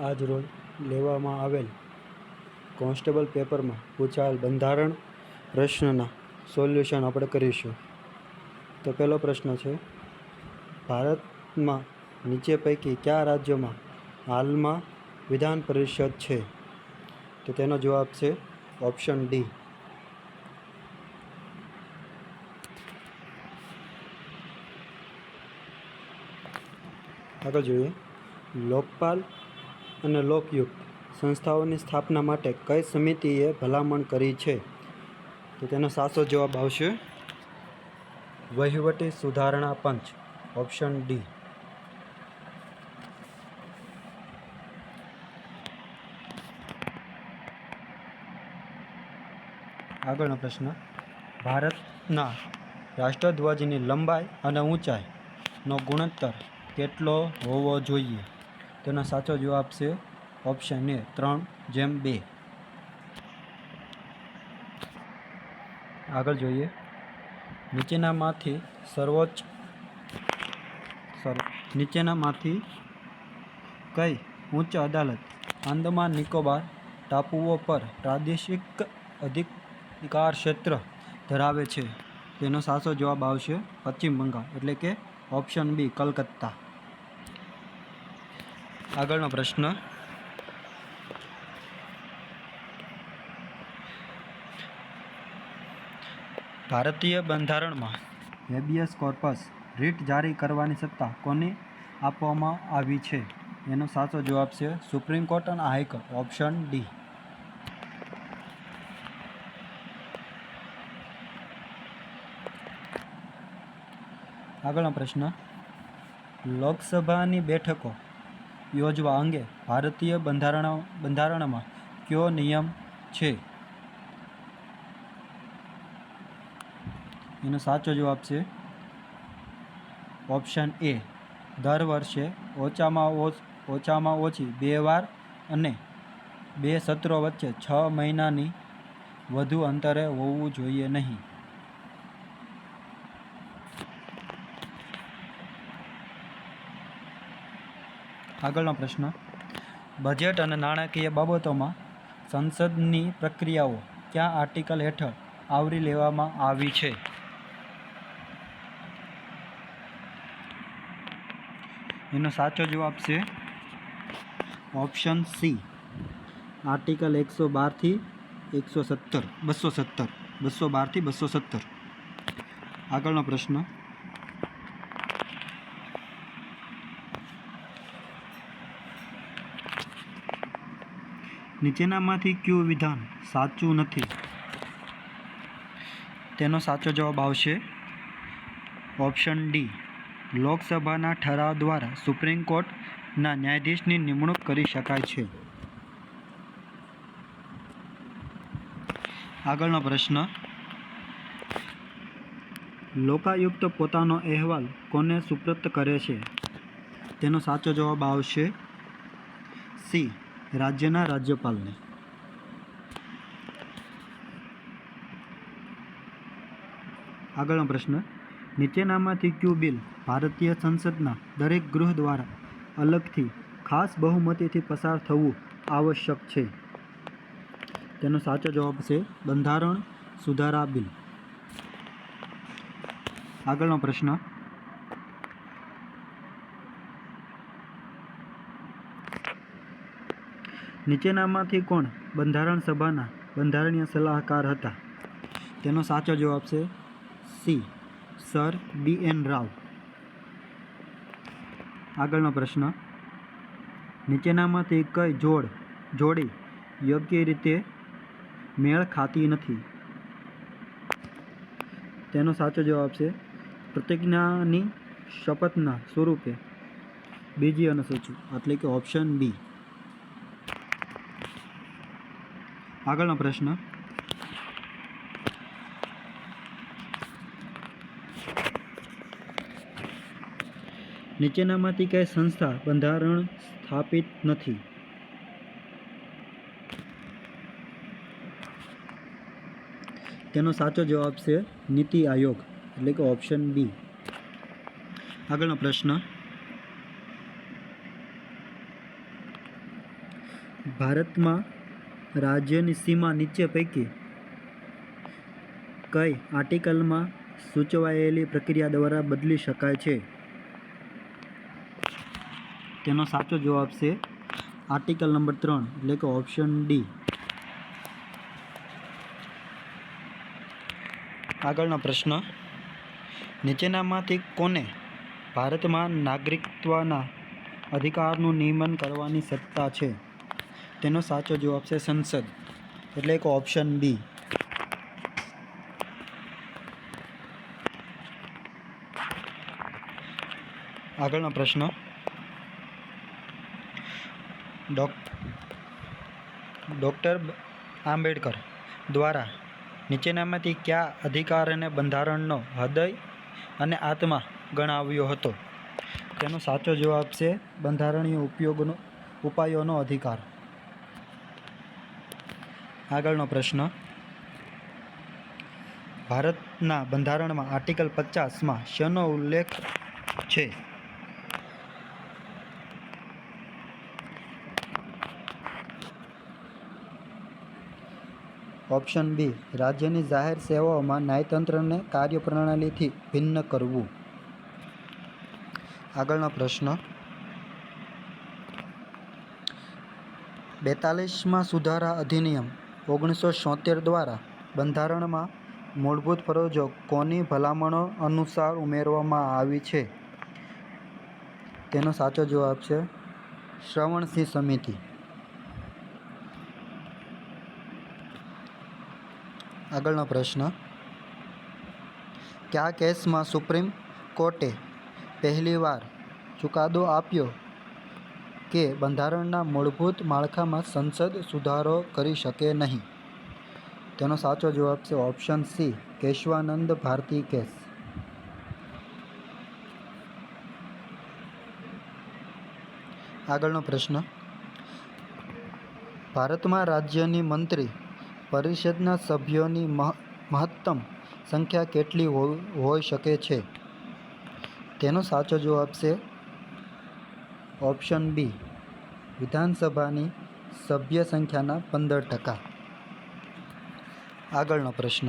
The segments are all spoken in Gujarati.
આજ રોજ લેવામાં આવેલ કોન્સ્ટેબલ પેપરમાં પૂછાયેલ બંધારણ પ્રશ્નના સોલ્યુશન આપણે કરીશું. તો પહેલો પ્રશ્ન છે, ભારતમાં નીચે પૈકી કયા રાજ્યોમાં હાલમાં વિધાન પરિષદ છે? તો તેનો જવાબ છે ઓપ્શન ડી. આગળ જોઈએ, લોકપાલ અને લોકયુક્ત સંસ્થાઓની સ્થાપના માટે કઈ સમિતિએ ભલામણ કરી છે? તો તેનો સાચો જવાબ આવશે. વહીવટી સુધારણા પંચ, ઓપ્શન ડી. આગળનો પ્રશ્ન. ભારતના રાષ્ટ્રધ્વજની લંબાઈ અને ઊંચાઈનો ગુણોત્તર કેટલો હોવો જોઈએ? તેનો સાચો જવાબ છે ઓપ્શન એ ત્રણ, જેમ બે. આગળ જોઈએ. નીચેનામાંથી સર્વોચ્ચ સોરી નીચેનામાંથી કઈ ઉચ્ચ અદાલત? આંદમાન, નિકોબાર, ટાપુઓ પર પ્રાદેશિક અધિકાર ક્ષેત્ર ધરાવે છે. તેનો સાચો જવાબ આવશે પશ્ચિમ બંગાળ, એટલે કે ઓપ્શન બી કલકત્તા. આગળનો પ્રશ્ન. ભારતીય બંધારણમાં હેબિયસ કોર્પસ રીટ જારી કરવાની સત્તા કોને આપવામાં આવી છે? એનો સાચો જવાબ છે સુપ્રીમ કોર્ટ અને હાઈકોર્ટ. Option D. આગળનો પ્રશ્ન. લોકસભાની બેઠકો યોજવા અંગે ભારતીય બંધારણ, બંધારણમાં કયો નિયમ છે? એનો સાચો જવાબ છે ઓપ્શન એ. દર વર્ષે ઓછામાં ઓછ, ઓછામાં ઓછી બે વાર અને બે સત્રો વચ્ચે છ મહિનાની વધુ અંતરે હોવું જોઈએ નહીં. આગળનો પ્રશ્ન. બજેટ અને નાણાકીય બાબતોમાં સંસદની પ્રક્રિયાઓ ક્યાં આર્ટિકલ હેઠળ આવરી લેવામાં આવી છે? એનો સાચો જવાબ છે ઓપ્શન સી. આર્ટિકલ એકસો બારથી એકસો સત્તર, બસો સત્તર, બસો બારથી બસો સત્તર. આગળનો પ્રશ્ન નીચેનામાંથી કયું વિધાન સાચું નથી? તેનો સાચો જવાબ આવશે ઓપ્શન ડી. લોકસભાના ઠરાવ દ્વારા સુપ્રીમ કોર્ટના ન્યાયાધીશની નિમણૂક કરી શકાય છે. આગળનો પ્રશ્ન. લોકાયુક્ત પોતાનો અહેવાલ કોને સુપ્રત કરે છે? તેનો સાચો જવાબ આવશે સી. રાજ્યના રાજ્યપાલને. આગળનો પ્રશ્ન નીચેનામાંથી ક્યુ બિલ ભારતીય સંસદના દરેક ગૃહ દ્વારા અલગથી ખાસ બહુમતીથી પસાર થવું આવશ્યક છે? તેનો સાચો જવાબ છે, બંધારણ સુધારા બિલ. આગળનો પ્રશ્ન નીચેનામાંથી કોણ બંધારણ સભાના બંધારણીય સલાહકાર હતા? તેનો સાચો જવાબ છે C. Sir B. N. Rau. આગળનો પ્રશ્ન. નીચેનામાંથી કઈ જોડ, જોડી યોગ્ય રીતે મેળ ખાતી નથી? તેનો સાચો જવાબ છે પ્રતિજ્ઞાની શપથના સ્વરૂપે. બીજી અનુસૂચિ, એટલે કે ઓપ્શન બી. આગળનો પ્રશ્ન. નીચેનામાંથી કઈ સંસ્થા બંધારણ સ્થાપિત નથી? તેનો સાચો જવાબ છે નીતિ આયોગ, એટલે કે ઓપ્શન બી આગળનો પ્રશ્ન. ભારતમાં રાજ્યની સીમા નીચે પૈકી કઈ આર્ટિકલમાં સૂચવાયેલી પ્રક્રિયા દ્વારા બદલી શકાય છે? તેનો સાચો જવાબ છે આર્ટિકલ નંબર ત્રણ. એટલે કે ઓપ્શન ડી. આગળનો પ્રશ્ન. નીચેનામાંથી કોને ભારતમાં નાગરિકત્વના અધિકારનું નિયમન કરવાની સત્તા છે? તેનો સાચો જવાબ છે સંસદ. એટલે કે ઓપ્શન બી આગળનો પ્રશ્ન. ડોક, ડૉક્ટર આંબેડકર દ્વારા નીચેનામાંથી કયા અધિકારને બંધારણનો હૃદય અને આત્મા ગણાવ્યો હતો? તેનો સાચો જવાબ છે બંધારણીય ઉપયોગનો, ઉપાયોનો અધિકાર. આગળનો પ્રશ્ન. ભારતના બંધારણમાં આર્ટિકલ પચાસમાં શનો ઉલ્લેખ છે. ઓપ્શન બી, રાજ્યની જાહેર સેવાઓમાં ન્યાયતંત્રને કાર્યપ્રણાલીથી ભિન્ન કરવું. આગળનો પ્રશ્ન, બેતાલીસમાં સુધારા અધિનિયમ ઓગણીસો છોતેર દ્વારા બંધારણમાં મૂળભૂત ફરજો કોની ભલામણો અનુસાર ઉમેરવામાં આવી છે? તેનો સાચો જવાબ છે શ્રવણસિંહ સમિતિ. આગળનો પ્રશ્ન. કયા કેસમાં સુપ્રીમ કોર્ટે પહેલીવાર ચુકાદો આપ્યો? કે બંધારણના મૂળભૂત માળખામાં સંસદ સુધારો કરી શકે નહીં. તેનો સાચો જવાબ છે option C, Kesavananda Bharati case. આગળનો પ્રશ્ન. ભારતમાં રાજ્યની મંત્રી પરિષદના સભ્યોની મહ, મહત્તમ સંખ્યા કેટલી હોઈ શકે છે? તેનો સાચો જવાબ છે ઓપ્શન બી વિધાનસભાની સભ્ય સંખ્યાના પંદર ટકા. આગળનો પ્રશ્ન.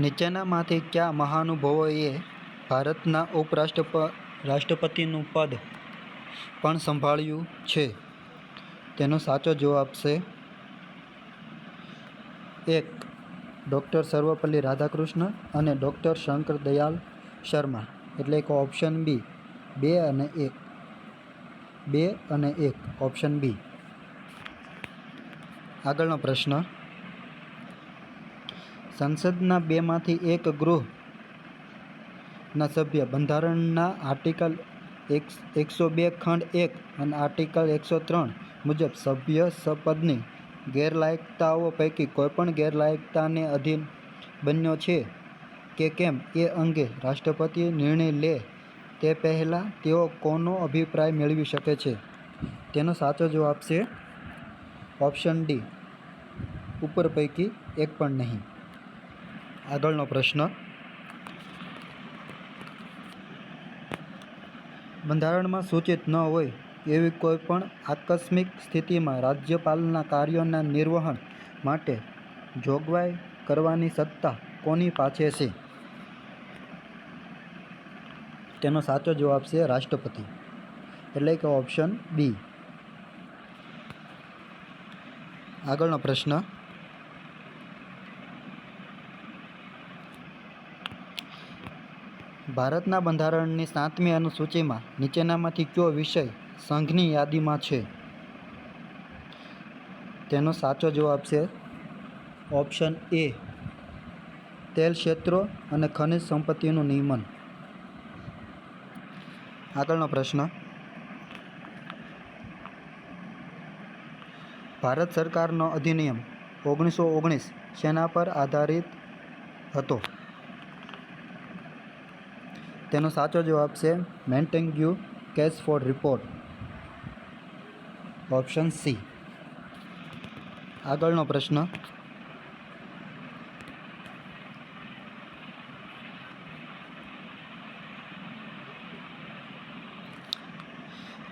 નીચેનામાંથી કયા મહાનુભાવોએ ભારતના ઉપરાષ્ટ્રપ રાષ્ટ્રપતિનું પદ પણ સંભાળ્યું છે. તેનો સાચો જવાબ છે. એક, ડૉક્ટર સર્વપલ્લી રાધાકૃષ્ણ અને ડૉક્ટર શંકર દયાલ શર્મા, એટલે કે ઓપ્શન બી, બે અને એક. બે અને એક, ઓપ્શન બી. આગળનો પ્રશ્ન. સંસદના બેમાંથી એક ગૃહના સભ્ય. બંધારણના આર્ટિકલ એક, એકસો બે ખંડ એક અને આર્ટિકલ એકસો ત્રણ મુજબ સભ્ય સપદની ગેરલાયકતાઓ પૈકી કોઈપણ ગેરલાયકતાને અધીન બન્યો છે કે કેમ એ અંગે રાષ્ટ્રપતિ નિર્ણય લે તે પહેલાં તેઓ કોનો અભિપ્રાય મેળવી શકે છે? તેનો સાચો જવાબ છે ઓપ્શન ડી. ઉપર પૈકી એક પણ નહીં. આગળનો પ્રશ્ન બંધારણમાં સૂચિત ન હોય એવી કોઈપણ આકસ્મિક સ્થિતિમાં રાજ્યપાલના કાર્યોના નિર્વહન માટે જોગવાઈ કરવાની સત્તા કોની પાસે છે? તેનો સાચો જવાબ છે રાષ્ટ્રપતિ. એટલે કે ઓપ્શન બી. આગળનો પ્રશ્ન. ભારતના બંધારણની સાતમી અનુસૂચિમાં નીચેનામાંથી કયો વિષય સંઘની યાદીમાં છે? તેનો સાચો જવાબ છે ઓપ્શન એ, તેલ ક્ષેત્રો અને ખનિજ સંપત્તિનું નિયમન. આગળનો પ્રશ્ન, ભારત સરકારનો અધિનિયમ ઓગણીસો ઓગણીસ શેના પર આધારિત હતો. તેનો સાચો જવાબ છે મેન્ટેન્ગ્યુ case for report. Option C. આગળનો પ્રશ્ન.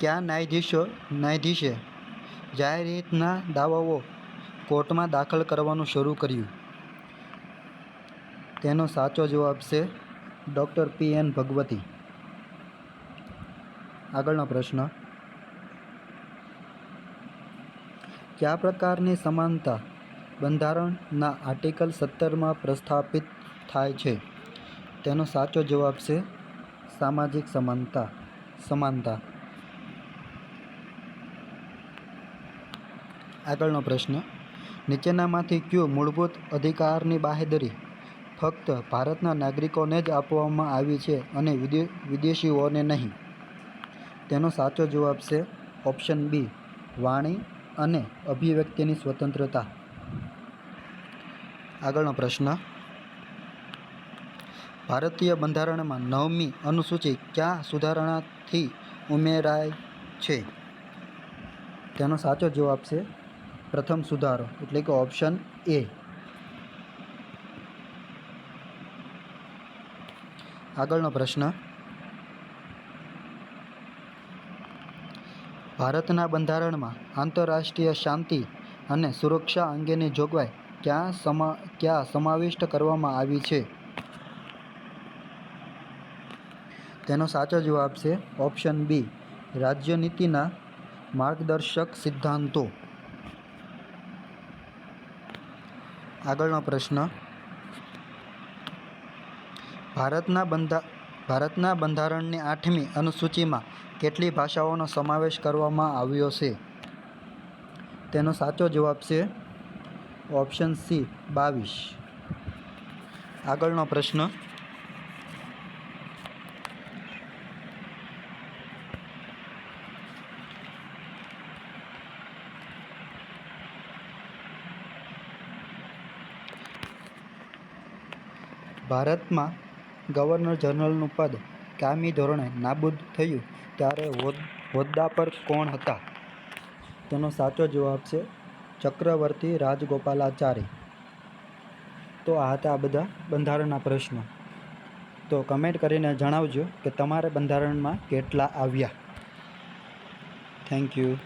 ક્યાં ન્યાયાધીશો ન્યાયાધીશે જાહેર હિતના દાવાઓ કોર્ટમાં દાખલ કરવાનું શરૂ કર્યું? તેનો સાચો જવાબ છે ડૉક્ટર પી એન ભગવતી. આગળનો પ્રશ્ન. કયા પ્રકારની સમાનતા બંધારણના આર્ટિકલ સત્તરમાં પ્રસ્થાપિત થાય છે? તેનો સાચો જવાબ છે સામાજિક સમાનતા. સમાનતા. આગળનો પ્રશ્ન. નીચેનામાંથી કયો મૂળભૂત અધિકારની બાહેધરી ફક્ત ભારતના નાગરિકોને જ આપવામાં આવી છે અને વિદેશીઓને નહીં. તેનો સાચો જવાબ છે ઓપ્શન બી, વાણી અને અભિવ્યક્તિની સ્વતંત્રતા. આગળનો પ્રશ્ન. ભારતીય બંધારણમાં નવમી અનુસૂચિ ક્યાં સુધારણાથી ઉમેરાય છે? તેનો સાચો જવાબ છે પ્રથમ સુધારો, એટલે કે ઓપ્શન એ. આગળનો પ્રશ્ન. ભારતના બંધારણમાં આંતરરાષ્ટ્રીય શાંતિ અને સુરક્ષા અંગેની જોગવાઈ ક્યાં સમા, ક્યાં સમાવિષ્ટ કરવામાં આવી છે? તેનો સાચો જવાબ છે ઓપ્શન બી રાજ્યનીતિના માર્ગદર્શક સિદ્ધાંતો. આગળનો પ્રશ્ન ભારતના બંધા, ભારતના બંધારણની આઠમી અનુસૂચિમાં કેટલી ભાષાઓનો સમાવેશ કરવામાં આવ્યો છે? તેનો સાચો જવાબ છે ઓપ્શન સી, બાવીસ. આગળનો પ્રશ્ન. ભારતમાં ગવર્નર જનરલનું પદ કાયમી ધોરણે નાબૂદ થયું ત્યારે હોદ્દા પર કોણ હતા? તેનો સાચો જવાબ છે ચક્રવર્તી રાજગોપાલાચારી. તો આ હતા આ બધા બંધારણના પ્રશ્નો. તો કમેન્ટ કરીને જણાવજો કે તમારે બંધારણમાં કેટલા આવ્યા? Thank you